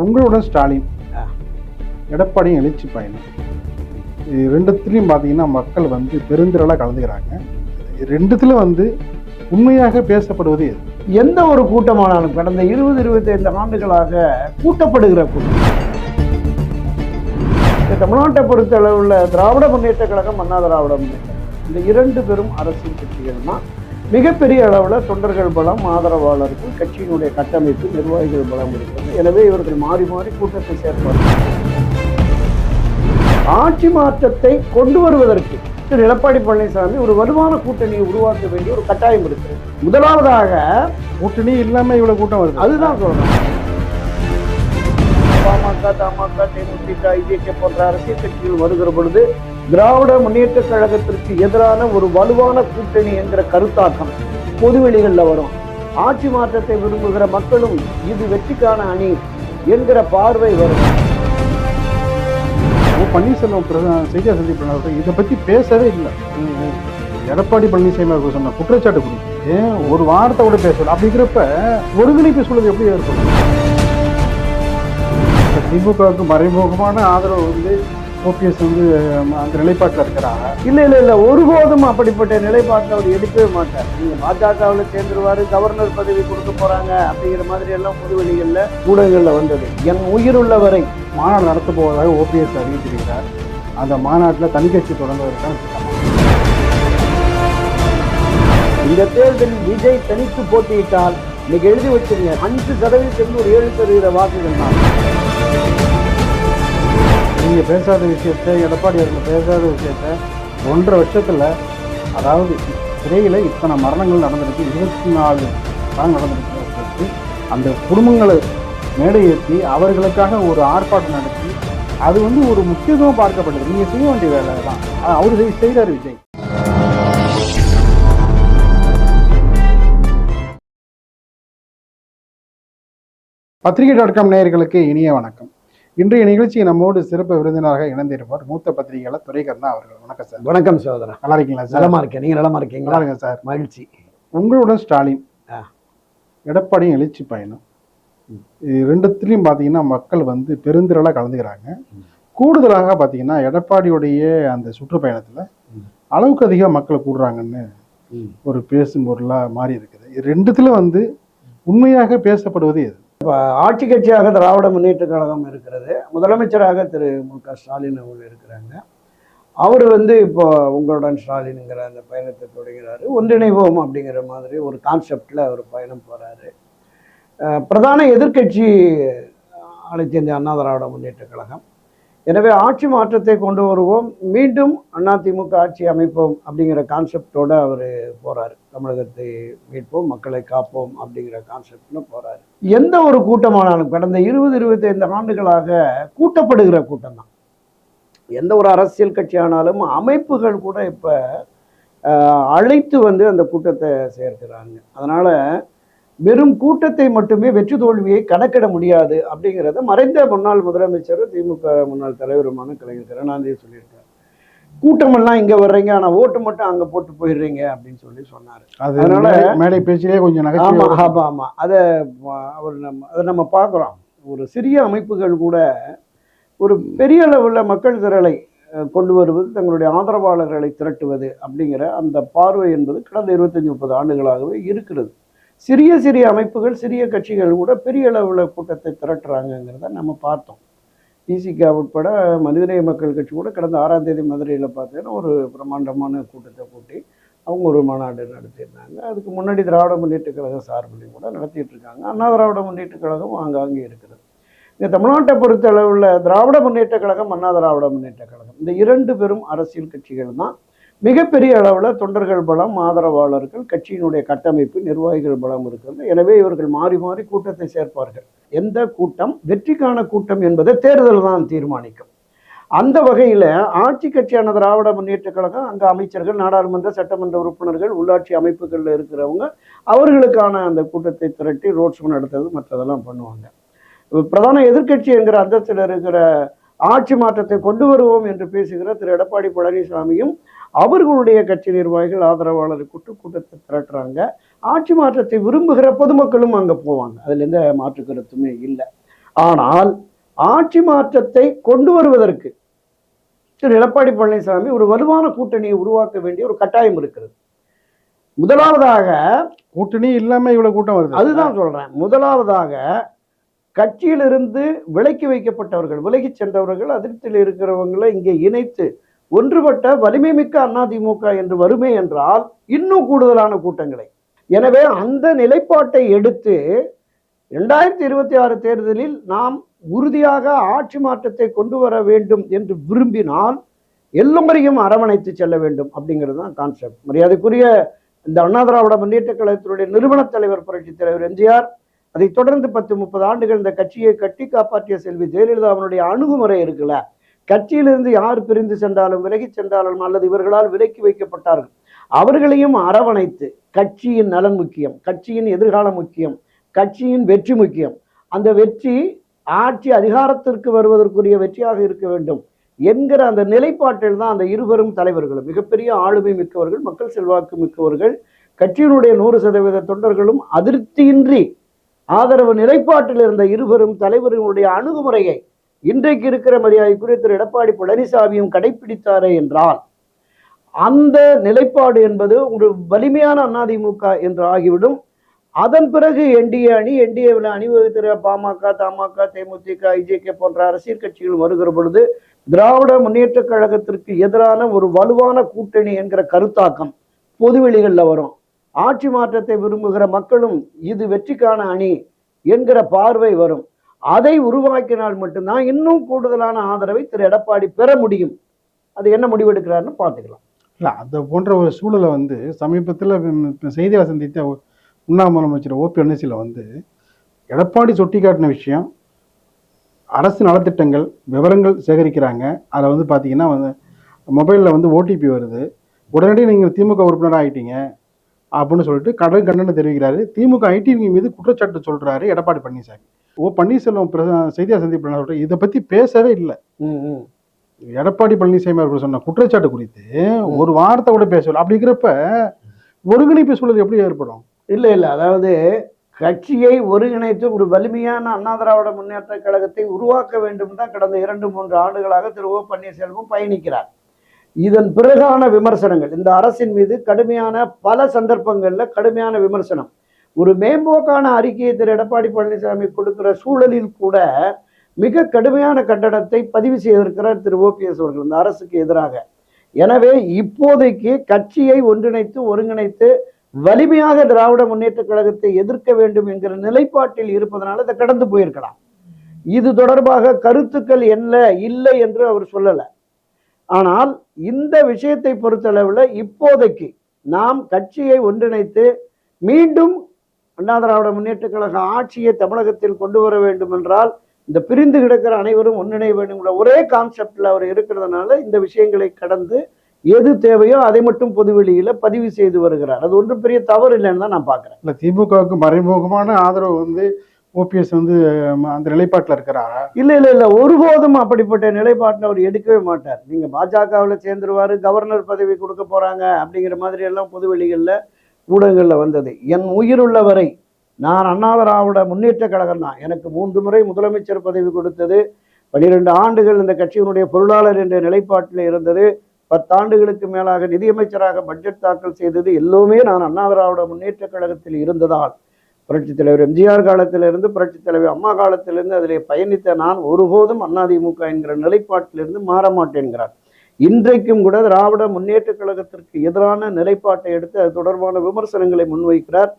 உங்களுடன் ஸ்டாலின். எடப்பாடியும் எழுச்சி பயணம். ரெண்டுத்துலேயும் பார்த்தீங்கன்னா மக்கள் வந்து பெருந்திரளாக கலந்துக்கிறாங்க. ரெண்டுத்துல வந்து உண்மையாக பேசப்படுவது எது? எந்த ஒரு கூட்டமானாலும் கடந்த இருபது இருபத்தைந்து ஆண்டுகளாக கூட்டப்படுகிற கூட்டம். தமிழ்நாட்டை பொறுத்த அளவுல திராவிட முன்னேற்ற கழகம் அண்ணா திராவிட முன்னேற்ற. இந்த இரண்டு பெரும் அரசியல் கட்சிகள் தான். மிகப்பெரிய அளவில் தொண்டர்கள் பலம் ஆதரவாளர்கள் கட்சியினுடைய கட்டமைப்பு நிர்வாகிகள் பலம் இருக்கிறது. எனவே இவர்கள் மாறி மாறி கூட்டத்தை சேர்ப்பார்கள். ஆட்சி மாற்றத்தை கொண்டு வருவதற்கு திரு எடப்பாடி பழனிசாமி ஒரு வலுவான கூட்டணியை உருவாக்க வேண்டிய ஒரு கட்டாயம் இருக்கிறது. முதலாவதாக கூட்டணி இல்லாமல் இவ்வளோ கூட்டம் வருது. அதுதான் சொல்றேன். அதிமுக தமாக தேமுதிக ஐஜேகே போன்ற அரசியல் கட்சிகள் வருகிற பொழுது திராவிட முன்னேற்ற கழகத்திற்கு எதிரான ஒரு வலுவான கூட்டணி என்கிற கருத்தாக்கம் பொதுவெளிகளில் வரும். ஆட்சி மாற்றத்தை விரும்புகிற மக்களும் இது வெற்றிக்கான அணி என்கிற பார்வை வரும். பன்னீர்செல்வம் பிரதமர் செய்தியாளர் சந்திப்பு நடத்த இதை பற்றி பேசவே இல்லை. எடப்பாடி பழனிசாமி அவர்கள் சொன்ன குற்றச்சாட்டு குறித்து. ஒரு வார்த்தை கூட பேசல. அப்படிங்கிறப்ப ஒருங்கிணைப்பு சூழல் எப்படி ஏற்படும்? திமுகவுக்கு மறைமுகமான ஆதரவு வந்து ஓபிஎஸ் வந்து அந்த நிலைப்பாட்டில் இருக்கிறாங்க. இல்லை இல்லை இல்லை ஒருபோதும் அப்படிப்பட்ட நிலைப்பாட்டை அவர் எடுக்கவே மாட்டார். நீங்கள் பாஜகவில் சேர்ந்துருவாரு கவர்னர் பதவி கொடுக்க போகிறாங்க அப்படிங்கிற மாதிரி எல்லாம் புதுவெளிகளில் ஊடகங்களில் வந்தது. என் உயிர் உள்ளவரை மாநாடு நடத்த போவதாக ஓபிஎஸ் அறிவித்திருக்கிறார். அந்த மாநாட்டில் தனிக்கட்சி தொடங்குவதற்கான இந்த தேர்தலில் விஜய் தனித்து போட்டியிட்டால் இன்னைக்கு எழுதி வச்சிருங்க அஞ்சு சதவீதத்திலிருந்து ஒரு ஏழு சதவீத வாக்குகள் தான். நீங்கள் பேசாத விஷயத்தை எடப்பாடி அவர்கள் பேசாத விஷயத்த ஒன்றரை வருஷத்தில் அதாவது சிறையில் இத்தனை மரணங்கள் நடந்திருக்கு இருபத்தி நாலு தான் நடந்திருக்கு. அந்த குடும்பங்களை மேடை ஏற்றி அவர்களுக்காக ஒரு ஆர்ப்பாட்டம் நடத்தி அது வந்து ஒரு முக்கியத்துவம் பார்க்கப்பட்டது. நீங்கள் செய்ய வேண்டிய வேலை தான் அவர் செய்கிறார் விஜய். பத்திரிகை டாட் காம் நேயர்களுக்கு இனிய வணக்கம். இன்றைய நிகழ்ச்சி நம்மோடு சிறப்பு விருந்தினராக இணைந்திருப்பார் மூத்த பத்திரிகையாளர் துரைகர்ணா அவர்கள். வணக்கம் சார். வணக்கம் சகோதரன் நல்லா இருக்கீங்களா சார்? நலமா இருக்கேன். நீங்க நலமா இருக்கீங்களா? இருக்கேன் சார். மகிழ்ச்சி. உங்களுடன் ஸ்டாலின் ஆ. எடப்பாடியும் எழுச்சி பயணம். இது ரெண்டுத்துலேயும் பார்த்தீங்கன்னா மக்கள் வந்து பெருந்திரளாக கலந்துக்கிறாங்க. கூடுதலாக பார்த்தீங்கன்னா எடப்பாடியுடைய அந்த சுற்றுப்பயணத்தில். அளவுக்கு அதிகம் மக்கள் கூடுறாங்கன்னு ஒரு பேசும் பொருளாக மாறி இருக்குது. இது ரெண்டுத்துல வந்து உண்மையாக பேசப்படுவது எது? ஆட்சி கட்சியாக திராவிட முன்னேற்ற கழகம் இருக்கிறது. முதலமைச்சராக திரு மு க ஸ்டாலின் அவர்கள் இருக்கிறாங்க. அவர் வந்து இப்போ உங்களுடன் ஸ்டாலின்ங்கிற அந்த பயணத்தை தொடங்கிறாரு ஒன்றிணைவோம் அப்படிங்கிற மாதிரி ஒரு கான்செப்டில் அவர் பயணம் போகிறாரு பிரதான எதிர்க்கட்சி அனைத்து இந்திய அண்ணா திராவிட முன்னேற்ற கழகம். எனவே ஆட்சி மாற்றத்தை கொண்டு வருவோம். மீண்டும் அதிமுக ஆட்சி அமைப்போம் அப்படிங்கிற கான்செப்டோடு அவர் போகிறார் தமிழகத்தை மீட்போம் மக்களை காப்போம் அப்படிங்கிற கான்செப்டில் போகிறார் எந்த ஒரு கூட்டமானாலும் கடந்த இருபது இருபத்தைந்து ஆண்டுகளாக கூட்டப்படுகிற கூட்டம் தான் எந்த ஒரு அரசியல் கட்சியானாலும் அமைப்புகள் கூட இப்போ அழைத்து வந்து அந்த கூட்டத்தை சேர்க்கிறாங்க. அதனால் வெறும் கூட்டத்தை மட்டுமே வெற்றி தோல்வியை கணக்கிட முடியாது அப்படிங்கிறத மறைந்த முன்னாள் முதலமைச்சர் திமுக முன்னாள் தலைவருமான கலைஞர் கருணாநிதி சொல்லியிருக்காரு. கூட்டமெல்லாம் இங்க வர்றீங்க ஆனா ஓட்டு மட்டும் அங்க போட்டு போயிடுறீங்க அப்படின்னு சொல்லி சொன்னாரு. அது அதனால- மேடை- பேச்சிலே கொஞ்சம் ஆமா ஆமா ஆமா. அதை அவர் நம்ம அதை நம்ம பார்க்குறோம். ஒரு சிறிய அமைப்புகள் கூட ஒரு பெரிய அளவுல மக்கள் திரளை கொண்டு வருவது தங்களுடைய ஆதரவாளர்களை திரட்டுவது அப்படிங்கிற அந்த பார்வை என்பது கடந்த இருபத்தஞ்சி முப்பது ஆண்டுகளாகவே இருக்கிறது. சிறிய சிறிய அமைப்புகள் சிறிய கட்சிகள் கூட பெரிய அளவில் கூட்டத்தை திரட்டுறாங்கங்கிறத நம்ம பார்த்தோம். இசிகா உட்பட மனிதநேய மக்கள் கட்சி கூட கடந்த ஆறாம் தேதி மதுரையில் பார்த்தீங்கன்னா ஒரு பிரம்மாண்டமான கூட்டத்தை கூட்டி அவங்க ஒரு மாநாடு நடத்தியிருந்தாங்க. அதுக்கு முன்னாடி திராவிட முன்னேற்ற கழகம் சார்பிலையும் கூட நடத்திட்டு இருக்காங்க. அண்ணா திராவிட முன்னேற்ற கழகம் ஆங்காங்கே இருக்கிறது இந்த தமிழ்நாட்டை பொறுத்த அளவில் திராவிட முன்னேற்ற கழகம் அண்ணா திராவிட முன்னேற்ற கழகம். இந்த இரண்டு பெரும் அரசியல் கட்சிகள் தான் மிகப்பெரிய அளவில் தொண்டர்கள் பலம் ஆதரவாளர்கள் கட்சியினுடைய கட்டமைப்பு நிர்வாகிகள் பலம் இருக்கிறது. எனவே இவர்கள் மாறி மாறி கூட்டத்தை சேர்ப்பார்கள். எந்த கூட்டம்? வெற்றிக்கான கூட்டம் என்பதை தேர்தல் தான் தீர்மானிக்கும். அந்த வகையில் ஆட்சி கட்சியான திராவிட முன்னேற்ற கழகம் அங்கே அமைச்சர்கள் நாடாளுமன்ற சட்டமன்ற உறுப்பினர்கள் உள்ளாட்சி அமைப்புகளில் இருக்கிறவங்க அவர்களுக்கான அந்த கூட்டத்தை திரட்டி ரோட் ஷோ நடத்துறது மற்றதெல்லாம் பண்ணுவாங்க. பிரதான எதிர்க்கட்சி என்கிற அந்தஸ்தில் இருக்கிற ஆட்சி மாற்றத்தை கொண்டு வருவோம் என்று பேசுகிற திரு எடப்பாடி பழனிசாமியும் அவர்களுடைய கட்சி நிர்வாகிகள் ஆதரவாளர் கூட்டு கூட்டத்தை திரட்டுறாங்க. ஆட்சி மாற்றத்தை விரும்புகிற பொதுமக்களும் அங்கே போவாங்க. அதில் எந்த மாற்று கருத்துமே இல்லை. ஆனால் ஆட்சி மாற்றத்தை கொண்டு வருவதற்கு திரு எடப்பாடி பழனிசாமி ஒரு வலுவான கூட்டணியை உருவாக்க வேண்டிய ஒரு கட்டாயம் இருக்கிறது. முதலாவதாக கூட்டணி இல்லாம இவ்வளவு கூட்டம் வருது. அதுதான் சொல்றேன். முதலாவதாக கட்சியிலிருந்து விலக்கி வைக்கப்பட்டவர்கள் விலகி சென்றவர்கள் அதிருப்தியில் இருக்கிறவங்களை இங்கே இணைத்து ஒன்றுபட்ட வலிமை மிக்க அதிமுக என்று வருமே என்றால் இன்னும் கூடுதலான கூட்டங்களை. எனவே அந்த நிலைப்பாட்டை எடுத்து ரெண்டாயிரத்தி இருபத்தி ஆறு தேர்தலில் நாம் உறுதியாக ஆட்சி மாற்றத்தை கொண்டு வர வேண்டும் என்று விரும்பினால் எல்லோரையும் அரவணைத்து செல்ல வேண்டும் அப்படிங்கிறது தான் கான்செப்ட் மரியாதைக்குரிய இந்த அண்ணா திராவிட முன்னேற்ற கழகத்தினுடைய நிறுவனத் தலைவர் புரட்சி தலைவர் எம்ஜிஆர் அதைத் தொடர்ந்து பத்து முப்பது ஆண்டுகள் இந்த கட்சியை கட்டி காப்பாற்றிய செல்வி ஜெயலலிதா அவனுடைய அணுகுமுறை இருக்குல்ல கட்சியிலிருந்து யார் பிரிந்து சென்றாலும் விலகி சென்றாலும் அல்லது இவர்களால் விலக்கி வைக்கப்பட்டார்கள். அவர்களையும் அரவணைத்து கட்சியின் நலன் முக்கியம் கட்சியின் எதிர்காலம் முக்கியம் கட்சியின் வெற்றி முக்கியம். அந்த வெற்றி ஆட்சி அதிகாரத்திற்கு வருவதற்குரிய வெற்றியாக இருக்க வேண்டும் என்கிற அந்த நிலைப்பாட்டில் தான் அந்த இருவரும் தலைவர்களும் மிகப்பெரிய ஆளுமை மிக்கவர்கள் மக்கள் செல்வாக்கு மிக்கவர்கள் கட்சியினுடைய நூறு சதவீத தொண்டர்களும் அதிருப்தியின்றி ஆதரவு நிலைப்பாட்டில் இருந்த இருவரும் தலைவர்களுடைய அணுகுமுறையை இன்றைக்கு இருக்கிற மரியாதைக்குரிய திரு எடப்பாடி பழனிசாமியும் கடைபிடித்தாரே என்றால் அந்த நிலைப்பாடு என்பது ஒரு வலிமையான அதிமுக என்று ஆகிவிடும். அதன் பிறகு என்டிஏ அணி என்டிஏவில் அணிவகுத்திர பாமக தமாக தேமுதிக ஐஜேகே போன்ற அரசியல் கட்சிகள் வருகிற பொழுது திராவிட முன்னேற்ற கழகத்திற்கு எதிரான ஒரு வலுவான கூட்டணி என்கிற கருத்தாக்கம் பொதுவெளிகளில் வரும். ஆட்சி மாற்றத்தை விரும்புகிற மக்களும் இது வெற்றிக்கான அணி என்கிற பார்வை வரும். அதை உருவாக்கினால் மட்டும்தான் இன்னும் கூடுதலான ஆதரவை திரு எடப்பாடி பெற முடியும். அது என்ன முடிவெடுக்கிறாருன்னு பார்த்துக்கலாம். இல்லை அது போன்ற ஒரு சூழலை வந்து சமீபத்தில் செய்தியாளர் சந்தித்த முன்னாள் முதலமைச்சர் ஓபி பன்னீர்செல்வம் வந்து எடப்பாடி சுட்டி காட்டின விஷயம் அரசு நலத்திட்டங்கள் விவரங்கள் சேகரிக்கிறாங்க. அதில் வந்து பார்த்தீங்கன்னா வந்து மொபைலில் வந்து ஓடிபி வருது. உடனடி நீங்கள் திமுக உறுப்பினராக ஆகிட்டீங்க அப்படின்னு சொல்லிட்டு கடன் கண்டனம் தெரிவிக்கிறாரு. திமுக ஐடி மீது குற்றச்சாட்டு சொல்கிறாரு எடப்பாடி பழனிசாமி. ஓ பன்னீர்செல்வம் செய்தியாளர் சந்திப்பில் சொல்றேன் இதை பத்தி பேசவே இல்லை. எடப்பாடி பழனிசாமி அவர்கள் சொன்ன குற்றச்சாட்டு குறித்து ஒரு வார்த்தை கூட பேசல அப்படி இருக்கிறப்ப ஒருங்கிணைப்பு சூழல் எப்படி ஏற்படும்? இல்லை இல்லை. அதாவது கட்சியை ஒருங்கிணைத்து ஒரு வலிமையான அண்ணா திராவிட முன்னேற்ற கழகத்தை உருவாக்க வேண்டும் தான் கடந்த இரண்டு மூன்று ஆண்டுகளாக திரு ஓ பன்னீர்செல்வம் பயணிக்கிறார். இதன் பிறகான விமர்சனங்கள் இந்த அரசின் மீது கடுமையான பல சந்தர்ப்பங்கள்ல கடுமையான விமர்சனம். ஒரு மேம்போக்கான அறிக்கையை திரு எடப்பாடி பழனிசாமி கொடுக்கிற சூழலில் கூட மிக கடுமையான கண்டனத்தை பதிவு செய்திருக்கிறார் திரு ஓபிஎஸ் அவர்கள் இந்த அரசுக்கு எதிராக. எனவே இப்போதைக்கு கட்சியை ஒன்றிணைத்து ஒருங்கிணைத்து வலிமையாக திராவிட முன்னேற்ற கழகத்தை எதிர்க்க வேண்டும் என்கிற நிலைப்பாட்டில் இருப்பதனால இதை கடந்து போயிருக்கலாம். இது தொடர்பாக கருத்துக்கள் என்ன இல்லை என்று அவர் சொல்லலை. ஆனால் இந்த விஷயத்தை பொறுத்தளவில் இப்போதைக்கு நாம் கட்சியை ஒன்றிணைத்து மீண்டும் அண்ணா திராவிட முன்னேற்ற கழக ஆட்சியை தமிழகத்தில் கொண்டு வர வேண்டும் என்றால் இந்த பிரிந்து கிடக்கிற அனைவரும் ஒன்றிணைய வேண்டும்ங்கிற ஒரே கான்செப்டில் அவர் இருக்கிறதுனால இந்த விஷயங்களை கடந்து எது தேவையோ அதை மட்டும் பொதுவெளியில பதிவு செய்து வருகிறார். அது ஒன்றும் பெரிய தவறு இல்லைன்னு தான் நான் பார்க்குறேன். இல்ல திமுகவுக்கு மறைமுகமான ஆதரவு வந்து ஓபிஎஸ் வந்து அந்த நிலைப்பாட்டில் இருக்கிறாரா? இல்லை இல்லை இல்லை. ஒருபோதும் அப்படிப்பட்ட நிலைப்பாட்டில் அவர் எடுக்கவே மாட்டார். நீங்கள் பாஜகவில் சேர்ந்துருவார் கவர்னர் பதவி கொடுக்க போகிறாங்க அப்படிங்கிற மாதிரி எல்லாம் பொதுவெளிகளில் ஊடகங்களில் வந்தது. என் உயிருள்ள வரை நான் அண்ணாதிராவிட முன்னேற்ற கழகம் தான் எனக்கு மூன்று முறை முதலமைச்சர் பதவி கொடுத்தது. பனிரெண்டு ஆண்டுகள் இந்த கட்சியினுடைய பொருளாளர் என்ற நிலைப்பாட்டில் இருந்தது. பத்தாண்டுகளுக்கு மேலாக நிதியமைச்சராக பட்ஜெட் தாக்கல் செய்தது எல்லோருமே நான் அண்ணா திராவிட முன்னேற்ற கழகத்தில் இருந்ததால். புரட்சித் தலைவர் எம்ஜிஆர் காலத்திலிருந்து புரட்சித் தலைவர் அம்மா காலத்திலிருந்து அதிலே பயணித்த நான் ஒருபோதும் அதிமுக என்கிற நிலைப்பாட்டிலிருந்து மாற மாட்டேன்கிறார். இன்றைக்கும் கூட திராவிட முன்னேற்ற கழகத்திற்கு எதிரான நிலைப்பாட்டை எடுத்து அது தொடர்பான விமர்சனங்களை முன்வைக்கிறார்.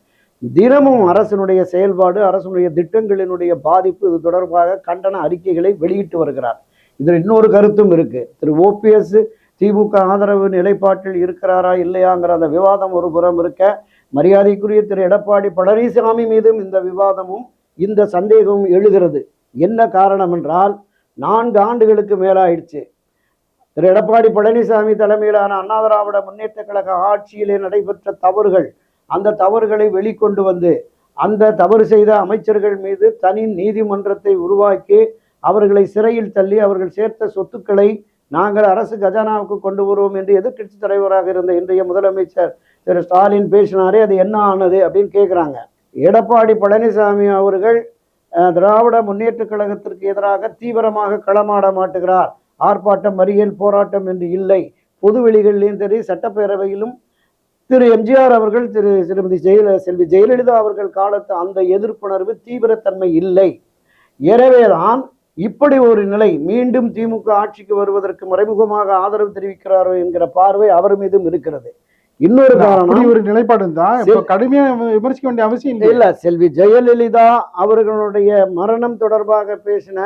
தினமும் அரசினுடைய செயல்பாடு அரசினுடைய திட்டங்களினுடைய பாதிப்பு இது தொடர்பாக கண்டன அறிக்கைகளை வெளியிட்டு வருகிறார். இதில் இன்னொரு கருத்தும் இருக்கு. திரு ஓபிஎஸ் திமுக ஆதரவு நிலைப்பாட்டில் இருக்கிறாரா இல்லையாங்கிற அந்த விவாதம் ஒரு புறம் இருக்க மரியாதைக்குரிய திரு எடப்பாடி பழனிசாமி மீதும் இந்த விவாதமும் இந்த சந்தேகமும் எழுகிறது. என்ன காரணம் என்றால் நான்கு ஆண்டுகளுக்கு மேலாயிடுச்சு. திரு எடப்பாடி பழனிசாமி தலைமையிலான அண்ணா திராவிட முன்னேற்ற கழக ஆட்சியிலே நடைபெற்ற தவறுகள் அந்த தவறுகளை வெளிக்கொண்டு வந்து அந்த தவறு செய்த அமைச்சர்கள் மீது தனி நீதிமன்றத்தை உருவாக்கி அவர்களை சிறையில் தள்ளி அவர்கள் சேர்த்த சொத்துக்களை நாங்கள் அரசு கஜானாவுக்கு கொண்டு வருவோம் என்று எதிர்க்கட்சி தலைவராக இருந்த இன்றைய முதலமைச்சர் திரு ஸ்டாலின் பேசினாரே அது என்ன ஆனது அப்படின்னு கேட்குறாங்க எடப்பாடி பழனிசாமி அவர்கள் திராவிட முன்னேற்றக் கழகத்திற்கு எதிராக தீவிரமாக களமாட மாட்டுகிறார். ஆர்ப்பாட்டம் மறியல் போராட்டம் என்று இல்லை. பொது வெளிகளிலும் சரி சட்டப்பேரவையிலும் திரு எம்ஜிஆர் அவர்கள் திரு திருமதி ஜெயல செல்வி ஜெயலலிதா அவர்கள் காலத்து அந்த எதிர்ப்புணர்வு தீவிரத்தன்மை இல்லை. எனவேதான் இப்படி ஒரு நிலை மீண்டும் திமுக ஆட்சிக்கு வருவதற்கு மறைமுகமாக ஆதரவு தெரிவிக்கிறாரோ என்கிற பார்வை அவர் மீதும் இருக்கிறது. இன்னொரு காரணம் ஒரு நிலைப்பாடு தான் கடுமையா விமர்சிக்க வேண்டிய அவசியம் இல்லை இல்ல செல்வி ஜெயலலிதா அவர்களுடைய மரணம் தொடர்பாக பேசின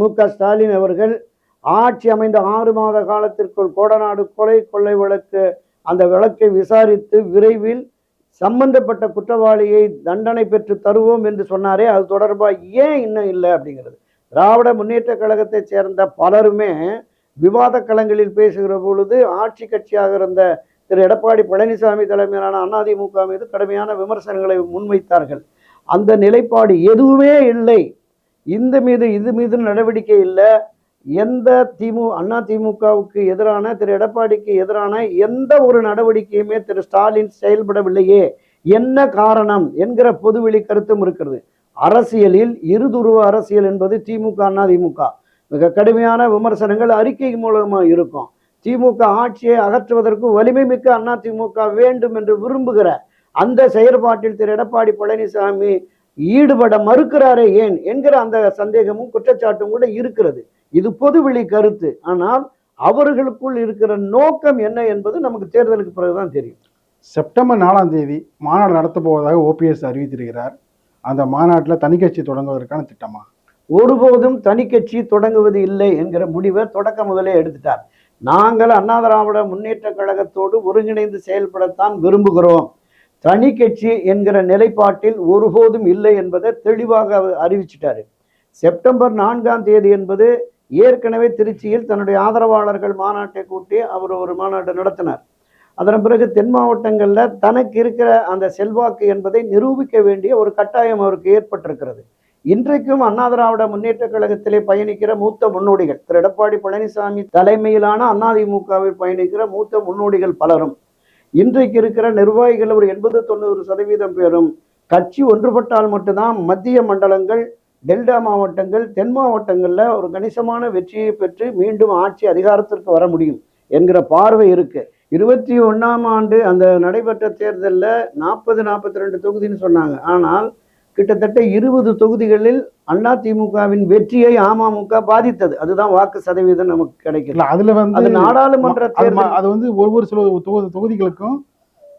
மு க ஸ்டாலின் அவர்கள் ஆட்சி அமைந்த ஆறு மாத காலத்திற்குள் கோடநாடு கொலை கொள்ளை வழக்கு அந்த வழக்கை விசாரித்து விரைவில் சம்பந்தப்பட்ட குற்றவாளியை தண்டனை பெற்று தருவோம் என்று சொன்னாரே. அது தொடர்பாக ஏன் இன்னும் இல்லை அப்படிங்கிறது. திராவிட முன்னேற்ற கழகத்தை சேர்ந்த பலருமே விவாத களங்களில் பேசுகிற பொழுது ஆட்சி கட்சியாக இருந்த திரு எடப்பாடி பழனிசாமி தலைமையிலான அதிமுக மீது கடுமையான விமர்சனங்களை முன்வைத்தார்கள். அந்த நிலைப்பாடு எதுவுமே இல்லை. இந்த மீது இது மீது நடவடிக்கை இல்லை. எந்த திமு அண்ணா திமுகவுக்கு எதிரான திரு எடப்பாடிக்கு எதிரான எந்த ஒரு நடவடிக்கையுமே திரு ஸ்டாலின் செயல்படவில்லையே. என்ன காரணம் என்கிற பொதுவெளி கருத்தும் இருக்கிறது. அரசியலில் இருதுருவ அரசியல் என்பது திமுக அண்ணா திமுக. மிக கடுமையான விமர்சனங்கள் அறிக்கை மூலமாக இருக்கும். திமுக ஆட்சியை அகற்றுவதற்கு வலிமை மிக்க அண்ணா திமுக வேண்டும் என்று விரும்புகிற அந்த செயற்பாட்டில் திரு எடப்பாடி பழனிசாமி ஈடுபட மறுக்கிறாரே ஏன் என்கிற அந்த சந்தேகமும் குற்றச்சாட்டும் கூட இருக்கிறது. இது பொதுவெளி கருத்து. ஆனால் அவர்களுக்குள் இருக்கிற நோக்கம் என்ன என்பது நமக்கு தேர்தலுக்கு பிறகுதான் தெரியும். செப்டம்பர் நாலாம் தேதி மாநாடு நடத்த போவதாக ஓபிஎஸ் அறிவித்திருக்கிறார். அந்த மாநாட்டில் தனிக்கட்சி தொடங்குவதற்கான திட்டமா? ஒருபோதும் தனி கட்சி தொடங்குவது இல்லை என்கிற முடிவை தொடக்க முதலே எடுத்துட்டார். நாங்கள் அண்ணா திராவிட முன்னேற்ற கழகத்தோடு ஒருங்கிணைந்து செயல்படத்தான் விரும்புகிறோம். தனி கட்சி என்கிற நிலைப்பாட்டில் ஒருபோதும் இல்லை என்பதை தெளிவாக அறிவிச்சிட்டாரு. செப்டம்பர் நான்காம் தேதி என்பது ஏற்கனவே திருச்சியில் தன்னுடைய ஆதரவாளர்கள் மாநாட்டை கூட்டி அவர் ஒரு மாநாட்டை நடத்தினார். அதன் பிறகு தென் மாவட்டங்களில் தனக்கு இருக்கிற அந்த செல்வாக்கு என்பதை நிரூபிக்க வேண்டிய ஒரு கட்டாயம் அவருக்கு ஏற்பட்டிருக்கிறது. இன்றைக்கும் அண்ணா திராவிட முன்னேற்ற கழகத்திலே பயணிக்கிற மூத்த முன்னோடிகள் திரு எடப்பாடி பழனிசாமி தலைமையிலான அதிமுகவில் பயணிக்கிற மூத்த முன்னோடிகள் பலரும் இன்றைக்கு இருக்கிற நிர்வாகிகள் ஒரு எண்பது தொண்ணூறு சதவீதம் பேரும் கட்சி ஒன்றுபட்டால் மட்டும்தான் மத்திய மண்டலங்கள் டெல்டா மாவட்டங்கள் தென் மாவட்டங்களில் ஒரு கணிசமான வெற்றியை பெற்று மீண்டும் ஆட்சி அதிகாரத்திற்கு வர முடியும் என்கிற பார்வை இருக்கு. இருபத்தி ஒன்றாம் ஆண்டு அந்த நடைபெற்ற தேர்தலில் நாற்பது நாற்பத்தி ரெண்டு தொகுதின்னு சொன்னாங்க. ஆனால் கிட்டத்தட்ட இருபது தொகுதிகளில் அண்ணா திமுகவின் வெற்றியை அமமுக பாதித்தது. அதுதான் வாக்கு சதவீதம் நமக்கு கிடைக்கல அதுல அது வந்து நாடாளுமன்ற அது ம- தேர்தல் அது வந்து ஒவ்வொரு சில தொகு- தொகுதிகளுக்கும்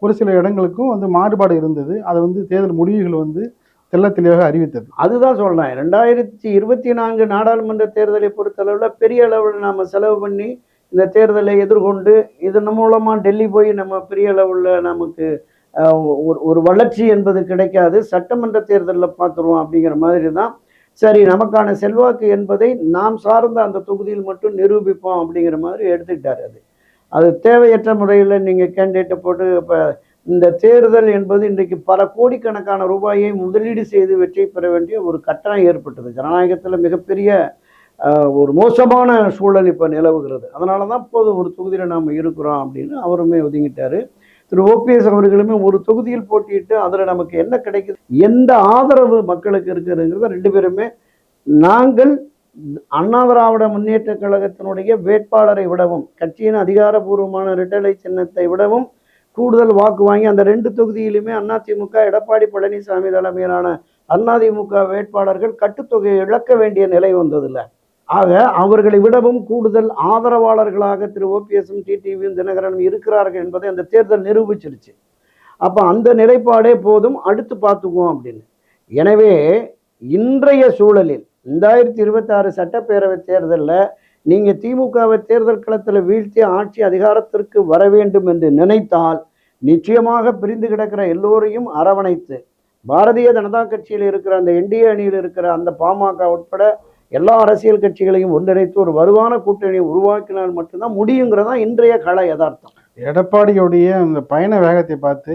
ஒரு சில இடங்களுக்கும் வந்து மாறுபாடு இருந்தது. அதை வந்து தேர்தல் முடிவுகள் வந்து தெல்ல தெளிவாக அறிவித்தது. அதுதான் சொல்கிறேன் ரெண்டாயிரத்தி இருபத்தி நான்கு நாடாளுமன்ற தேர்தலை பொறுத்தளவில் பெரிய அளவில் நாம் செலவு பண்ணி இந்த தேர்தலை எதிர்கொண்டு இதன் மூலமாக டெல்லி போய் நம்ம பெரிய அளவில் நமக்கு ஒரு ஒரு வளர்ச்சி என்பது கிடைக்காது. சட்டமன்ற தேர்தலில் பார்த்துருவோம் அப்படிங்கிற மாதிரி தான் சரி நமக்கான செல்வாக்கு என்பதை நாம் சார்ந்த அந்த தொகுதியில் மட்டும் நிரூபிப்போம் அப்படிங்கிற மாதிரி எடுத்துக்கிட்டார் அது. அது தேவையற்ற முறையில் நீங்கள் கேண்டிடேட்டை போட்டு இப்போ இந்த தேர்தல் என்பது இன்றைக்கு பல கோடிக்கணக்கான ரூபாயை முதலீடு செய்து வெற்றி பெற வேண்டிய ஒரு கட்டணம் ஏற்பட்டது. ஜனநாயகத்தில் மிகப்பெரிய ஒரு மோசமான சூழல் இப்போ நிலவுகிறது. அதனால தான் இப்போது ஒரு தொகுதியில் நாம் இருக்கிறோம் அப்படின்னு அவருமே ஒதுங்கிட்டார். திரு. ஓபிஎஸ் அவர்களுமே ஒரு தொகுதியில் போட்டியிட்டு அதில் நமக்கு என்ன கிடைக்குது எந்த ஆதரவு மக்களுக்கு இருக்குதுங்கிறத ரெண்டு பேருமே நாங்கள் அண்ணா திராவிட முன்னேற்ற கழகத்தினுடைய வேட்பாளரை விடவும் கட்சியின் அதிகாரபூர்வமான ரிட்டலை சின்னத்தை விடவும் கூடுதல் வாக்கு வாங்கி அந்த ரெண்டு தொகுதியிலுமே அதிமுக எடப்பாடி பழனிசாமி தலைமையிலான அதிமுக வேட்பாளர்கள் கட்டுத்தொகையை இழக்க வேண்டிய நிலை வந்ததில்ல. ஆக அவர்களை விடவும் கூடுதல் ஆதரவாளர்களாக திரு ஓபிஎஸும் டிடிவியும் தினகரனும் இருக்கிறார்கள் என்பதை அந்த தேர்தல் நிரூபிச்சிருச்சு. அப்போ அந்த நிலைப்பாடே போதும் அடுத்து பார்த்துக்குவோம் அப்படின்னு. எனவே இன்றைய சூழலில் ரெண்டாயிரத்தி இருபத்தாறு சட்டப்பேரவை தேர்தலில் நீங்கள் திமுகவை தேர்தல் களத்தில் வீழ்த்தி ஆட்சி அதிகாரத்திற்கு வர வேண்டும் என்று நினைத்தால் நிச்சயமாக பிரிந்து கிடக்கிற எல்லோரையும் அரவணைத்து பாரதிய ஜனதா கட்சியில் இருக்கிற அந்த என்டிஏ அணியில் இருக்கிற அந்த பாமக உட்பட எல்லா அரசியல் கட்சிகளையும் ஒன்றிணைத்து ஒரு வலுவான கூட்டணியை உருவாக்கினால் மட்டும்தான் முடியுங்கிறதான் இன்றைய கள யதார்த்தம். எடப்பாடியுடைய அந்த பயண வேகத்தை பார்த்து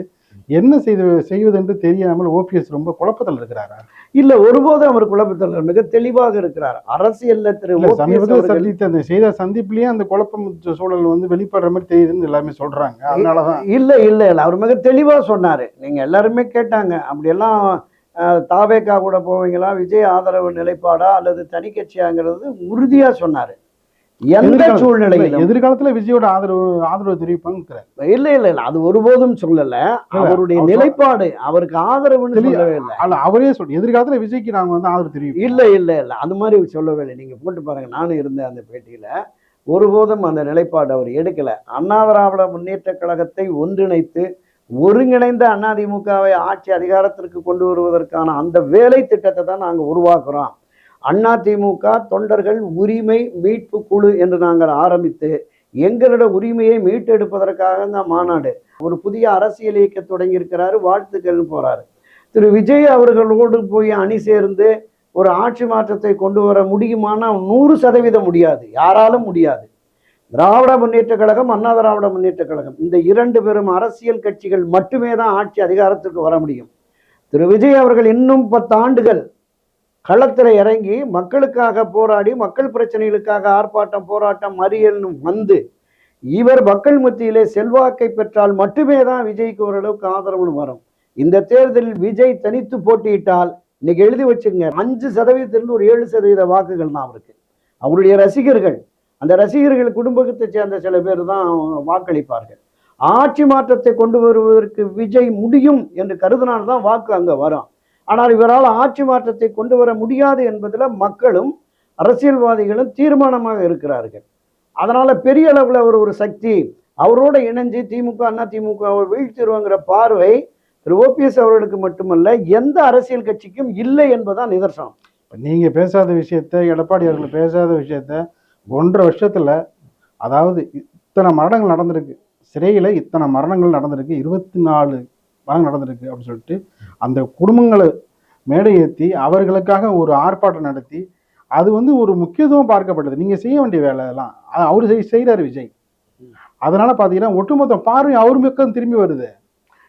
என்ன செய்து செய்வது என்று தெரியாமல் ஓபிஎஸ் ரொம்ப குழப்பத்தில் இருக்கிறாரா? இல்ல ஒருபோதும் அவர் குழப்பத்தில் மிக தெளிவாக இருக்கிறார். அவர்கள் சந்தித்த அந்த செய்த சந்திப்புலயே அந்த குழப்பம் சூழல் வந்து வெளிப்படுற மாதிரி தெரியுதுன்னு எல்லாமே சொல்றாங்க. அதனாலதான். இல்ல இல்ல இல்ல. அவர் மிக தெளிவா சொன்னாரு. நீங்க எல்லாருமே கேட்டாங்க. அப்படியெல்லாம் தாவேக்கா கூட போவீங்களா? விஜய் ஆதரவு நிலைப்பாடா? அல்லது தனி கட்சியாங்கிறது உறுதியா சொன்னாரு. எந்த சூழ்நிலையிலும் எதிர்காலத்துல விஜயோட ஆதரவு ஆதரவு தெரிவிப்பாங்க இல்ல இல்ல இல்ல அது ஒருபோதும் சொல்லல. அவருடைய அவர் நிலைப்பாடு அவருக்கு ஆதரவுன்னு சொல்லவே இல்லை. அல்ல அவரே சொல்லி எதிர்காலத்துல விஜய்க்கு நாங்க வந்து ஆதரவு தெரிவிப்போம். இல்ல இல்ல இல்ல அது மாதிரி சொல்லவே இல்லை. நீங்க போட்டு பாருங்க நானும் இருந்தேன் அந்த பேட்டியில. ஒருபோதும் அந்த நிலைப்பாடு அவர் எடுக்கல. அண்ணா திராவிட முன்னேற்ற கழகத்தை ஒன்றிணைத்து ஒருங்கிணைந்த அதிமுகவை ஆட்சி அதிகாரத்திற்கு கொண்டு வருவதற்கான அந்த வேலை திட்டத்தை தான் நாங்கள் உருவாக்குறோம். அதிமுக தொண்டர்கள் உரிமை மீட்பு குழு என்று நாங்கள் ஆரம்பித்து எங்களோட உரிமையை மீட்டெடுப்பதற்காக இந்த மாநாடு. ஒரு புதிய அரசியல் இயக்க தொடங்கியிருக்கிறாரு வாழ்த்துக்கள்னு போறாரு. திரு. விஜய் அவர்களோடு போய் அணி சேர்ந்து ஒரு ஆட்சி மாற்றத்தை கொண்டு வர முடியுமானா? நூறு சதவீதம் முடியாது. யாராலும் முடியாது. திராவிட முன்னேற்ற கழகம் அண்ணா திராவிட முன்னேற்ற கழகம். இந்த இரண்டு பெரும் அரசியல் கட்சிகள் மட்டுமே தான் ஆட்சி அதிகாரத்திற்கு வர முடியும். திரு. விஜய் அவர்கள் இன்னும் பத்து ஆண்டுகள் களத்தில் இறங்கி மக்களுக்காக போராடி மக்கள் பிரச்சனைகளுக்காக ஆர்ப்பாட்டம் போராட்டம் மறியல் வந்து இவர் மக்கள் மத்தியிலே செல்வாக்கை பெற்றால் மட்டுமே தான் விஜய்க்கு ஓரளவுக்கு ஆதரவு வரும். இந்த தேர்தலில் விஜய் தனித்து போட்டியிட்டால் இன்னைக்கு எழுதி வச்சுங்க அஞ்சு சதவீதத்திலிருந்து ஒரு ஏழு சதவீத வாக்குகள் தான் அவருக்கு. அவருடைய ரசிகர்கள் அந்த ரசிகர்கள் குடும்பத்தை சேர்ந்த சில பேர் தான் வாக்களிப்பார்கள். ஆட்சி மாற்றத்தை கொண்டு வருவதற்கு விஜய் முடியும் என்று கருதினால்தான் வாக்கு அங்கே வரும். ஆனால் இவரால் ஆட்சி மாற்றத்தை கொண்டு வர முடியாது என்பதில் மக்களும் அரசியல்வாதிகளும் தீர்மானமாக இருக்கிறார்கள். அதனால் பெரிய அளவில் அவர் ஒரு சக்தி. அவரோட இணைஞ்சு திமுக அண்ணா திமுகவை வீழ்த்திடுவோங்கிற பார்வை திரு ஓபிஎஸ் அவர்களுக்கு மட்டுமல்ல எந்த அரசியல் கட்சிக்கும் இல்லை என்பதுதான் நிதர்சனம். இப்போ நீங்கள் பேசாத விஷயத்த எடப்பாடி அவர்கள் பேசாத விஷயத்த ஒன்றரை வருஷத்தில் அதாவது இத்தனை மரணங்கள் நடந்திருக்கு. சிறையில் இத்தனை மரணங்கள் நடந்திருக்கு. இருபத்தி நாலு மரணம் நடந்திருக்கு அப்படின்னு சொல்லிட்டு அந்த குடும்பங்களை மேடை ஏற்றி அவர்களுக்காக ஒரு ஆர்ப்பாட்டம் நடத்தி அது வந்து ஒரு முக்கியத்துவம் பார்க்கப்பட்டது. நீங்க செய்ய வேண்டிய வேலை எல்லாம் அவரு செய் செய்கிறாரு விஜய். அதனால பாத்தீங்கன்னா ஒட்டுமொத்த பார்வை அவர் பக்கம் திரும்பி வருது.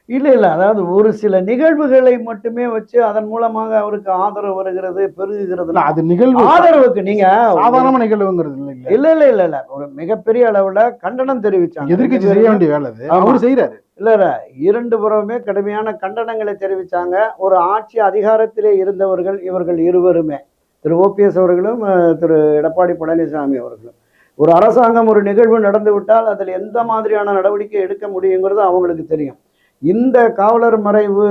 இல்லை இல்லை. அதாவது ஒரு சில நிகழ்வுகளை மட்டுமே வச்சு அதன் மூலமாக அவருக்கு ஆதரவு வருகிறது பெருகுகிறது. அது நிகழ்வு. ஆதரவுக்கு நீங்க சாதாரண நிகழ்வுங்கிறது இல்லை இல்ல. இல்ல இல்ல ஒரு மிகப்பெரிய அளவுல கண்டனம் தெரிவிச்சாங்க. எதிர்க்கட்சி செய்ய வேண்டிய வேலை. அவர் செய்யறாரு இல்லை இரண்டு புறமே கடுமையான கண்டனங்களை தெரிவித்தாங்க ஒரு ஆட்சி அதிகாரத்திலே இருந்தவர்கள் இவர்கள் இருவருமே. திரு ஓபிஎஸ் அவர்களும் திரு எடப்பாடி பழனிசாமி அவர்களும். ஒரு அரசாங்கம் ஒரு நிகழ்வு நடந்துவிட்டால் அதில் எந்த மாதிரியான நடவடிக்கை எடுக்க முடியுங்கிறது அவங்களுக்கு தெரியும். இந்த காவலர் மறைவு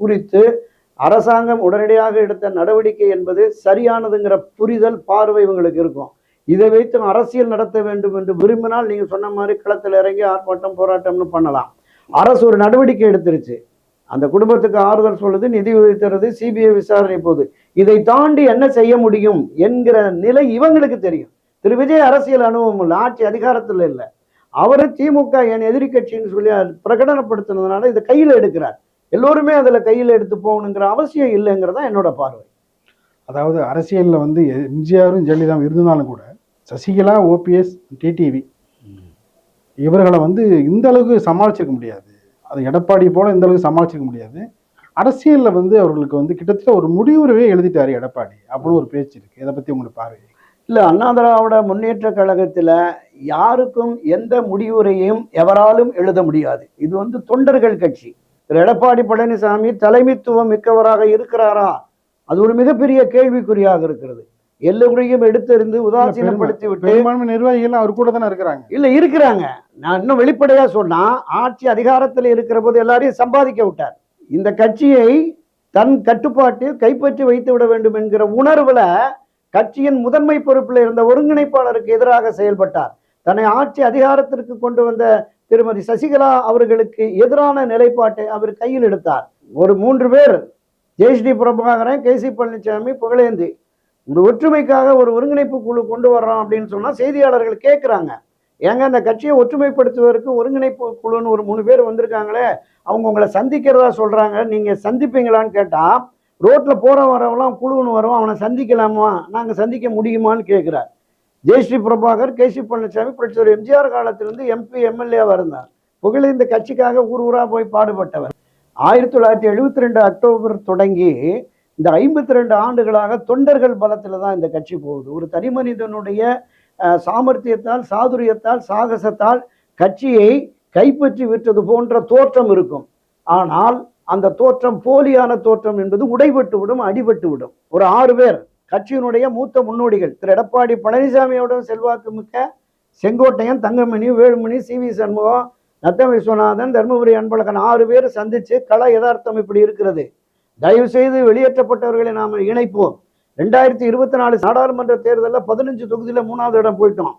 குறித்து அரசாங்கம் உடனடியாக எடுத்த நடவடிக்கை என்பது சரியானதுங்கிற புரிதல் பார்வை இவங்களுக்கு இருக்கும். இதை வைத்து அரசியல் நடத்த வேண்டும் என்று விரும்பினால் நீங்கள் சொன்ன மாதிரி களத்தில் இறங்கி ஆர்ப்பாட்டம் போராட்டம்னு பண்ணலாம். அரசு ஒரு நடவடிக்கை எடுத்துருச்சு. அந்த குடும்பத்துக்கு ஆறுதல் சொல்லுது நிதி உதவி தருது சிபிஐ விசாரணை போகுது. இதை தாண்டி என்ன செய்ய முடியும் என்கிற நிலை இவங்களுக்கு தெரியும். திரு. விஜய் அரசியல் அனுபவம் இல்லை ஆட்சி அதிகாரத்தில் இல்லை. அவர் திமுக என் எதிர்கட்சின்னு சொல்லி பிரகடனப்படுத்தினதுனால இதை கையில் எடுக்கிறார். எல்லோருமே அதில் கையில் எடுத்து போகணுங்கிற அவசியம் இல்லைங்கிறதா என்னோட பார்வை. அதாவது அரசியலில் வந்து எம்ஜிஆரும் ஜெயலலிதாவும் இருந்தாலும் கூட சசிகலா ஓபிஎஸ் டிடிவி இவர்களை வந்து இந்த அளவுக்கு சமாளிச்சிருக்க முடியாது. அது எடப்பாடி போல இந்த அளவுக்கு சமாளிச்சிருக்க முடியாது. அரசியலில் வந்து அவர்களுக்கு வந்து கிட்டத்தட்ட ஒரு முடிவுறவே எழுதிட்டாரு எடப்பாடி. அப்படின்னு ஒரு பேச்சு இருக்கு. இதை பத்தி உங்களுக்கு பார்வை இல்லை அண்ணா திராவிட முன்னேற்ற கழகத்தில் யாருக்கும் எந்த முடிவுரையும் எவராலும் எழுத முடியாது. இது வந்து தொண்டர்கள் கட்சி. திரு எடப்பாடி பழனிசாமி தலைமைத்துவம் மிக்கவராக இருக்கிறாரா? அது ஒரு மிகப்பெரிய கேள்விக்குறியாக இருக்கிறது. எல்லோரையும் எடுத்தெறிந்து உதாசீனப்படுத்தி விட்டு பெரும்பான்மை நிர்வாகிகள் அவர் கூட தானே இருக்கிறாங்க. இல்ல இருக்கிறாங்க. நான் இன்னும் வெளிப்படையா சொன்னா ஆட்சி அதிகாரத்தில் இருக்கிற போது எல்லாரையும் சம்பாதிக்க விட்டார். இந்த கட்சியை தன் கட்டுப்பாட்டில் கைப்பற்றி வைத்து விட வேண்டும் என்கிற உணர்வுல கட்சியின் முதன்மை பொறுப்பில் இருந்த ஒருங்கிணைப்பாளருக்கு எதிராக செயல்பட்டார். தன்னை ஆட்சி அதிகாரத்திற்கு கொண்டு வந்த திருமதி சசிகலா அவர்களுக்கு எதிரான நிலைப்பாட்டை அவர் கையில் எடுத்தார். ஒரு மூன்று பேர் ஜெயஸ்ரீ பிரபாகரன் கே சி பழனிசாமி புகழேந்தி இந்த ஒற்றுமைக்காக ஒரு ஒருங்கிணைப்பு குழு கொண்டு வர்றோம் அப்படின்னு சொன்னால் செய்தியாளர்கள் கேட்குறாங்க ஏங்க அந்த கட்சியை ஒற்றுமைப்படுத்துவதற்கு ஒருங்கிணைப்பு குழுன்னு ஒரு மூணு பேர் வந்திருக்காங்களே அவங்க உங்களை சந்திக்கிறதா சொல்கிறாங்க நீங்கள் சந்திப்பீங்களான்னு கேட்டால் ரோட்டில் போகிற வரவெல்லாம் குழுன்னு வரும் அவனை சந்திக்கலாமா? நாங்கள் சந்திக்க முடியுமான்னு கேட்குறார் ஜெயஸ்ரீ பிரபாகர் கே சி பழனிசாமி புரட்சித்தலைவர் எம்ஜிஆர் காலத்திலிருந்து எம்பி எம்எல்ஏவாக இருந்தார். புகழ் இந்த கட்சிக்காக ஊர் ஊராக போய் பாடுபட்டவர். ஆயிரத்தி தொள்ளாயிரத்தி எழுபத்தி ரெண்டு அக்டோபர் தொடங்கி இந்த ஐம்பத்தி ரெண்டு ஆண்டுகளாக தொண்டர்கள் பலத்தில் தான் இந்த கட்சி போகுது. ஒரு தனி மனிதனுடைய சாமர்த்தியத்தால் சாதுரியத்தால் சாகசத்தால் கட்சியை கைப்பற்றி விட்டது போன்ற தோற்றம் இருக்கும். ஆனால் அந்த தோற்றம் போலியான தோற்றம் என்பது உடைபட்டு விடும் அடிபட்டு விடும். ஒரு ஆறு பேர் கட்சியினுடைய மூத்த முன்னோடிகள் திரு. எடப்பாடி பழனிசாமியோட செல்வாக்கு மிக்க செங்கோட்டையன் தங்கமணி வேலுமணி சி. வி. சண்முகம் நத்தம் விஸ்வநாதன் தருமபுரி அன்பழகன் ஆறு பேர் சந்திச்சு கள யதார்த்தம் இப்படி இருக்கிறது. தயவு செய்து வெளியேற்றப்பட்டவர்களை நாம் இணைப்போம். ரெண்டாயிரத்தி இருபத்தி நாலு நாடாளுமன்ற தேர்தலில் பதினஞ்சு தொகுதியில் மூணாவது இடம் போயிட்டோம்.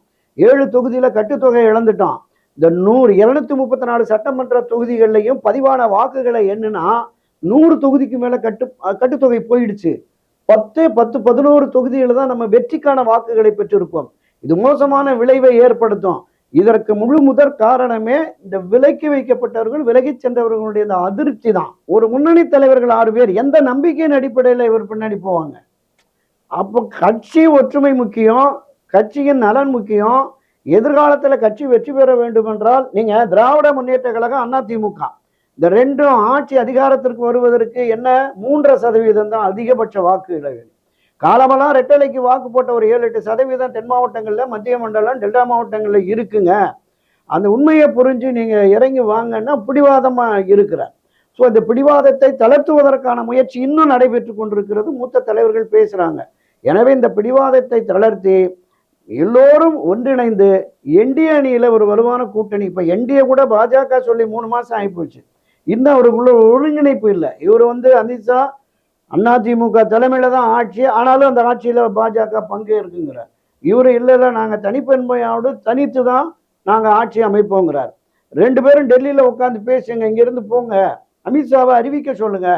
ஏழு தொகுதியில் கட்டுத்தொகை இழந்துட்டோம். இந்த நூறு இருநூத்தி முப்பத்தி நாலு சட்டமன்ற தொகுதிகள்லையும் பதிவான வாக்குகளை என்னன்னா நூறு தொகுதிக்கு மேலே கட்டு கட்டுத்தொகை போயிடுச்சு. பத்து பத்து பதினோரு தொகுதிகளில் தான் நம்ம வெற்றிக்கான வாக்குகளை பெற்றிருப்போம். இது மோசமான விளைவை ஏற்படுத்தும். இதற்கு முழு முதற் காரணமே இந்த விலக்கி வைக்கப்பட்டவர்கள் விலகிச் சென்றவர்களுடைய இந்த அதிருப்தி தான். ஒரு முன்னணி தலைவர்கள் ஆறு பேர் எந்த நம்பிக்கையின் அடிப்படையில் இவர் பின்னாடி போவாங்க? அப்போ கட்சி ஒற்றுமை முக்கியம் கட்சியின் நலன் முக்கியம். எதிர்காலத்தில் கட்சி வெற்றி பெற வேண்டும் என்றால் திராவிட முன்னேற்ற கழகம் அதிமுக இந்த ரெண்டும் ஆட்சி அதிகாரத்திற்கு வருவதற்கு என்ன? மூன்றரை சதவீதம் தான் அதிகபட்ச வாக்கு இழவு காலமெல்லாம் ரெட்டலைக்கு வாக்கு போட்ட ஒரு ஏழு எட்டு சதவீதம் தென் மாவட்டங்களில் மத்திய மண்டலம் டெல்டா மாவட்டங்களில் இருக்குங்க. அந்த உண்மையை புரிஞ்சு நீங்கள் இறங்கி வாங்கன்னா பிடிவாதமாக இருக்கிறார் ஸோ இந்த பிடிவாதத்தை தளர்த்துவதற்கான முயற்சி இன்னும் நடைபெற்று கொண்டிருக்கிறது மூத்த தலைவர்கள் பேசுகிறாங்க எனவே இந்த பிடிவாதத்தை தளர்த்தி எல்லோரும் ஒன்றிணைந்து என்டிஏ அணியில் ஒரு வலுவான கூட்டணி. இப்போ என்டிஏ கூட பாஜக சொல்லி மூணு மாசம் ஆகிப்போச்சு. இன்னும் அவருக்குள்ள ஒருங்கிணைப்பு இல்லை. இவர் வந்து அமித்ஷா அதிமுக தலைமையில் தான் ஆட்சி ஆனாலும் அந்த ஆட்சியில் பாஜக பங்கு இருக்குங்கிறார் இவர் இல்லை இல்லை நாங்கள் தனிப்பெண்மையோடு தனித்து தான் நாங்கள் ஆட்சி அமைப்போங்கிறார். ரெண்டு பேரும் டெல்லியில் உட்காந்து பேசுங்க இங்கிருந்து போங்க. அமித்ஷாவை அறிவிக்க சொல்லுங்க.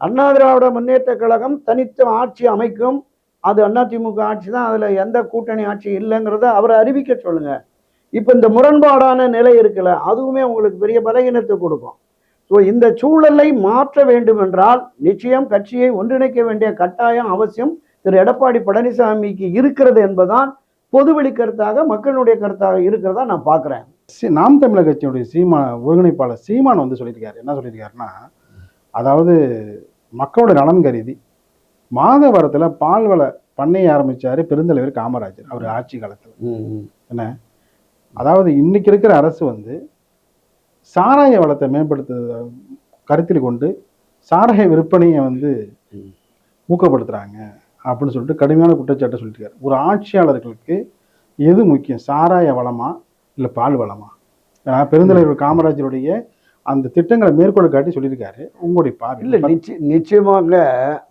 அண்ணா திராவிட முன்னேற்ற கழகம் தனித்து ஆட்சி அமைக்கும். அது அதிமுக ஆட்சி தான் அதில் எந்த கூட்டணி ஆட்சி இல்லைங்கிறத அவரை அறிவிக்க சொல்லுங்க. இப்போ இந்த முரண்பாடான நிலை இருக்குல்ல அதுவுமே உங்களுக்கு பெரிய பலகீனத்தை கொடுக்கும். ஸோ இந்த சூழலை மாற்ற வேண்டும் என்றால் நிச்சயம் கட்சியை ஒன்றிணைக்க வேண்டிய கட்டாயம் அவசியம். திரு. எடப்பாடி பழனிசாமிக்கு இருக்கிறது என்பதுதான் பொதுவெளி கருத்தாக மக்களுடைய கருத்தாக இருக்கிறதா நான் பார்க்குறேன். நாம் தமிழர் கட்சியுடைய சீமா ஒருங்கிணைப்பாளர் சீமான் வந்து சொல்லியிருக்காரு. என்ன சொல்லியிருக்காருன்னா அதாவது மக்களோட நலன் கருதி மாதவரத்தில் பால்வள பண்ணையை ஆரம்பிச்சாரு பெருந்தலைவர் காமராஜர் அவர் ஆட்சி காலத்தில். அதாவது இன்னைக்கு இருக்கிற அரசு வந்து சாராய வளத்தை மேம்படுத்த கருத்தில் கொண்டு சாராய விற்பனையை வந்து ம். ஊக்கப்படுத்துறாங்க அப்படின்னு சொல்லிட்டு கடுமையான குற்றச்சாட்டை சொல்லியிருக்காரு. ஒரு ஆட்சியாளர்களுக்கு எது முக்கியம்? சாராய வளமா இல்லை பால் வளமா? பெருந்தலைவர் காமராஜருடைய அந்த திட்டங்களை மேற்கோள் காட்டி சொல்லியிருக்காரு. உங்களுடைய இல்லை பார்வை நிச்சய நிச்சயமாக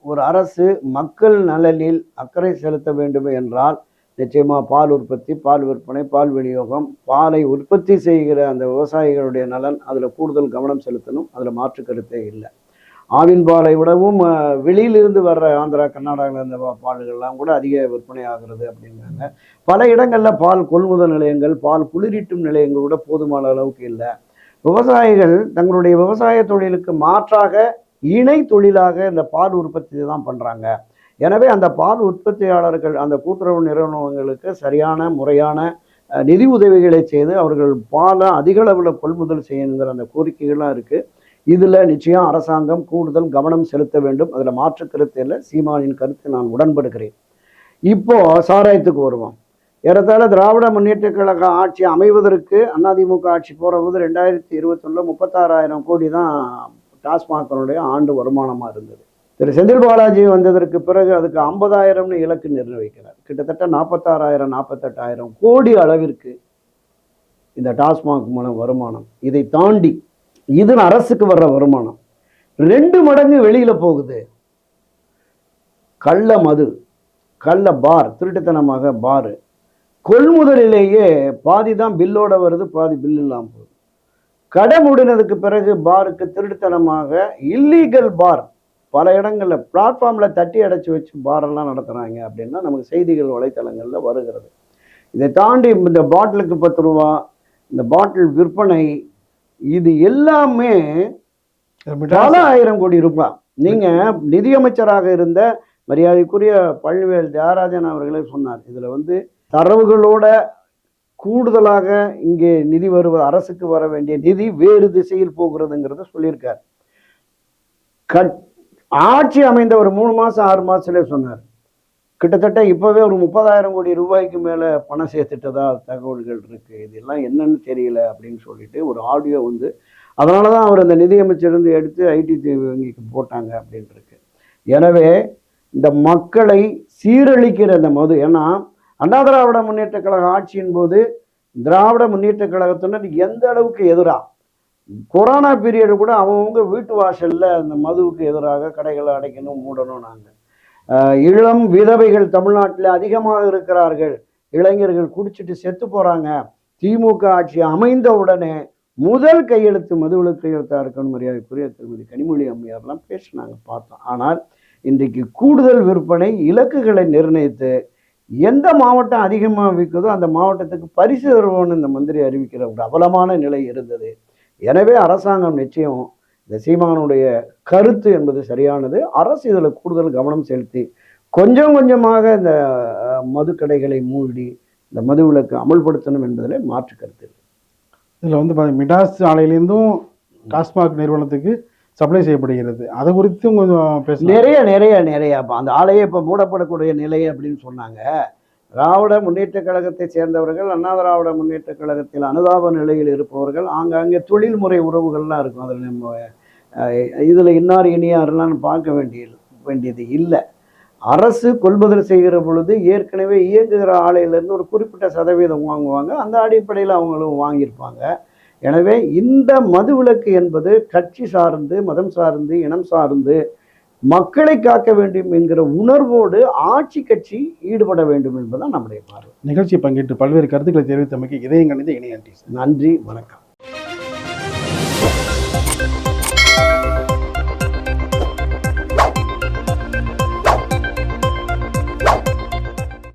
ஒரு அரசு மக்கள் நலனில் அக்கறை செலுத்த வேண்டும் என்றால் நிச்சயமாக பால் உற்பத்தி பால் விற்பனை பால் விநியோகம் பாலை உற்பத்தி செய்கிற அந்த விவசாயிகளுடைய நலன் அதில் கூடுதல் கவனம் செலுத்தணும். அதில் மாற்று கருத்தே இல்லை. ஆவின் பாலை விடவும் வெளியிலிருந்து வர்ற ஆந்திரா கர்நாடகாவில் இருந்த பால்கள்லாம் கூட அதிக விற்பனை ஆகிறது அப்படிங்கிறாங்க. பல இடங்களில் பால் கொள்முதல் நிலையங்கள் பால் குளிரீட்டும் நிலையங்கள் கூட போதுமான அளவுக்கு இல்லை. விவசாயிகள் தங்களுடைய விவசாய தொழிலுக்கு மாற்றாக இணை தொழிலாக இந்த பால் உற்பத்தி தான் பண்ணுறாங்க எனவே அந்த பால் உற்பத்தியாளர்கள் அந்த கூட்டுறவு நிறுவனங்களுக்கு சரியான முறையான நிதி உதவிகளை செய்து அவர்கள் பாலை அதிக அளவில் கொள்முதல் செய்யணுங்கிற அந்த கோரிக்கைகள்லாம் இருக்குது இதில் நிச்சயம் அரசாங்கம் கூடுதல் கவனம் செலுத்த வேண்டும். அதில் மாற்று கருத்து இல்லை. சீமானின் கருத்து நான் உடன்படுகிறேன். இப்போது சாராயத்துக்கு வருவோம். ஏறத்தாழ திராவிட முன்னேற்ற கழக ஆட்சி அமைவதற்கு அதிமுக ஆட்சி போகிறபோது ரெண்டாயிரத்தி இருபத்தொன்னில் முப்பத்தாறாயிரம் கோடி தான் டாஸ்மாகனுடைய ஆண்டு வருமானமாக இருந்தது. திரு செந்தில் பாலாஜி வந்ததற்கு பிறகு அதுக்கு ஐம்பதாயிரம்னு இலக்கு நிர்ணயிக்கிறார். கிட்டத்தட்ட நாற்பத்தாறாயிரம் நாற்பத்தெட்டாயிரம் கோடி அளவிற்கு இந்த டாஸ்மாக் மூலம் வருமானம். இதை தாண்டி இது அரசுக்கு வர்ற வருமானம் ரெண்டு மடங்கு வெளியில் போகுது. கள்ள மது கள்ள பார் திருட்டுத்தனமாக பாரு. கொள்முதலிலேயே பாதி தான் பில்லோட வருது பாதி பில் இல்லாமல் போகுது. கடை முடினதுக்கு பிறகு பாருக்கு திருட்டுத்தனமாக இல்லீகல் பார் பல இடங்களில் பிளாட்ஃபார்மில் தட்டி அடைச்சி வச்சு பாரெல்லாம் நடத்துகிறாங்க அப்படின்னா நமக்கு செய்திகள் வலைத்தளங்களில் வருகிறது. இதை தாண்டி இந்த பாட்டிலுக்கு பத்து ரூபா இந்த பாட்டில் விற்பனை இது எல்லாமே பல ஆயிரம் கோடி ரூபாய் நீங்க நிதியமைச்சராக இருந்த மரியாதைக்குரிய பழனிவேல் தியாகராஜன் அவர்களே சொன்னார். இதுல வந்து தரவுகளோட கூடுதலாக இங்கே நிதி வருவது அரசுக்கு வர வேண்டிய நிதி வேறு திசையில் போகிறதுங்கிறத சொல்லியிருக்கார். கட் ஆட்சி அமைந்த ஒரு மூணு மாதம் ஆறு மாதத்துலேயே சொன்னார். கிட்டத்தட்ட இப்போவே ஒரு முப்பதாயிரம் கோடி ரூபாய்க்கு மேலே பணம் சேர்த்துட்டதா தகவல்கள் இருக்கு. இதெல்லாம் என்னன்னு தெரியல அப்படின்னு சொல்லிட்டு ஒரு ஆடியோ வந்து அதனால தான் அவர் அந்த நிதியமைச்சருந்து எடுத்து ஐடி வங்கிக்கு போட்டாங்க அப்படின்ட்டுருக்கு எனவே இந்த மக்களை சீரழிக்கிற இந்த மது ஏன்னா அண்ணா திராவிட முன்னேற்ற கழக ஆட்சியின் போது திராவிட முன்னேற்ற கழகத்தினர் எந்த அளவுக்கு எதிராக கொரோனா பீரியடு கூட அவங்கவுங்க வீட்டு வாசலில் அந்த மதுவுக்கு எதிராக கடைகளை அடைக்கணும் மூடணும் நாங்கள் இளம் விதவைகள் தமிழ்நாட்டில் அதிகமாக இருக்கிறார்கள். இளைஞர்கள் குடிச்சிட்டு செத்து போகிறாங்க திமுக ஆட்சி அமைந்த உடனே முதல் கையெழுத்து மதுவில் கையெழுத்தாக இருக்கணும் மரியாதைக்குரிய திருமதி கனிமொழி அம்மையார்லாம் பேசினாங்க பார்த்தோம். ஆனால் இன்றைக்கு கூடுதல் விற்பனை இலக்குகளை நிர்ணயித்து எந்த மாவட்டம் அதிகமாக விற்குதோ அந்த மாவட்டத்துக்கு பரிசு தருவோன்னு இந்த மந்திரி அறிவிக்கிற ஒரு அவலமான நிலை இருந்தது. எனவே அரசாங்கம் நிச்சயம் இந்த சீமானுடைய கருத்து என்பது சரியானது. அரசு இதில் கூடுதல் கவனம் செலுத்தி கொஞ்சம் கொஞ்சமாக இந்த மதுக்கடைகளை மூடி இந்த மதுவிலக்கு அமல்படுத்தணும் என்பதில் மாற்று கருத்து. இதில் வந்து மிடாஸ் ஆலையிலேருந்தும் டாஸ்மாக் நிறுவனத்துக்கு சப்ளை செய்யப்படுகிறது. அது குறித்தும் கொஞ்சம் பேசலாம். நிறைய நிறைய நிறைய. அந்த ஆலையே இப்போ மூடப்படக்கூடிய நிலை அப்படின்னு சொன்னாங்க. திராவிட முன்னேற்ற கழகத்தை சேர்ந்தவர்கள் அண்ணா திராவிட முன்னேற்றக் கழகத்தில் அனுதாப நிலையில் இருப்பவர்கள் அங்கங்கே தொழில்முறை உறவுகள்லாம் இருக்கும். அதில் நம்ம இதில் இன்னார் இனியாரெல்லாம் பார்க்க வேண்டிய வேண்டியது இல்லை. அரசு கொள்முதல் செய்கிற பொழுது ஏற்கனவே இயங்குகிற ஆலையிலேருந்து ஒரு குறிப்பிட்ட சதவீதம் வாங்குவாங்க. அந்த அடிப்படையில் அவங்களும் வாங்கியிருப்பாங்க. எனவே இந்த மதுவிலக்கு என்பது கட்சி சார்ந்து மதம் சார்ந்து இனம் சார்ந்து மக்களை காக்க வேண்டும் என்கிற உணர்வோடு ஆட்சி கட்சி ஈடுபட வேண்டும் என்பதுதான் நம்முடைய பார்வை. நிகழ்ச்சி பங்கேற்று பல்வேறு கருத்துக்களை தெரிவித்தமைக்கு இதயம் கணித இணைய நன்றி வணக்கம்.